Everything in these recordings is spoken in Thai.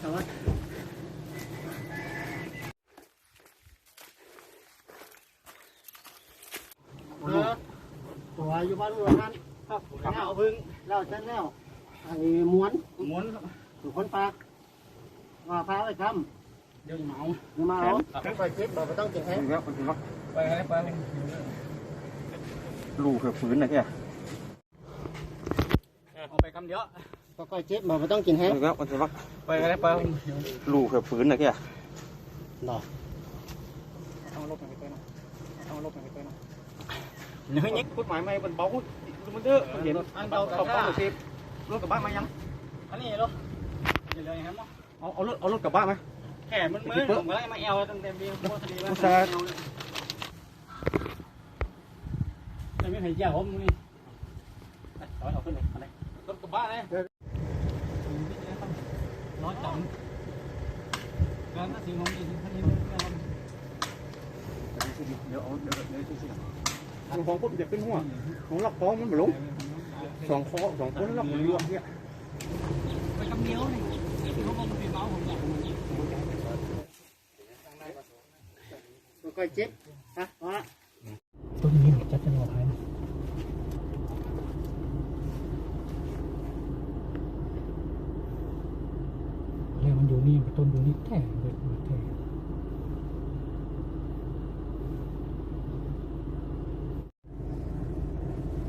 แต่ว่าตัวอยู่บ้านรวนั้นครับแล้วพึ่งแล้วฉันแล้วไอ้ม้วนม้วนถูกคนปากว่าพาไปคำเดี๋ยวเมาเยวเมาขึ้นไปคลิปเราก็ต้องเจ็บแห้ครักไปให้ไปลูกเขือฝืนนะแกเอาไปคำเดียว ก็ค่อยเจ็บบอกไม่ต้องกินแห้งแล้วคนที่ว่าไปให้ไปลูกเกือบฝืนนะแกหรอเอาลบไปไปนะเอาลบไปไปนะเนื้อยิกพูดหมายไม่เป็นเบามันเยอะมันเห็นอันเบากับข้าวสิบรถกระบะมายังอันนี้รถอย่าเลยครับเอาเอารถเอารถกระบะไหมแค่มันมือผมก็ได้มาเอวตั้งแต่เบี้ยโคตรดีแล้วแต่ไม่ให้เจ้าผมนี่เอาเอาขึ้นเลยอะไรรถกระบะเลย ร้อยจังการตัดสินของนี่ท่านนี้เดี๋ยวเอาเดี๋ยวเดี๋ยวที่สิของของผมจะเป็นหัวของล็อกคอมันไม่ลงสองคอสองคนล็อกมันลวกเนี่ยไปคำเดียวนี่เขาบอกมันเป็นเบาผมอยากก็ค่อยเจ็บฮะเอาละ ต้นนี้จัดเป็นหัวท้ายแล้วมัน อยู่นี่ต้นอยู่นี่แท้เลย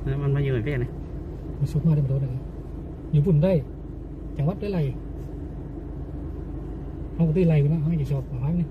แท้มันมายืนเพี้ยนมันซุกมาได้มาโดนอะไรอยู่ปุ่นได้จังหวัดได้ไรเขาก็ได้ไรกันนะเขาจะชอบประมาณนี้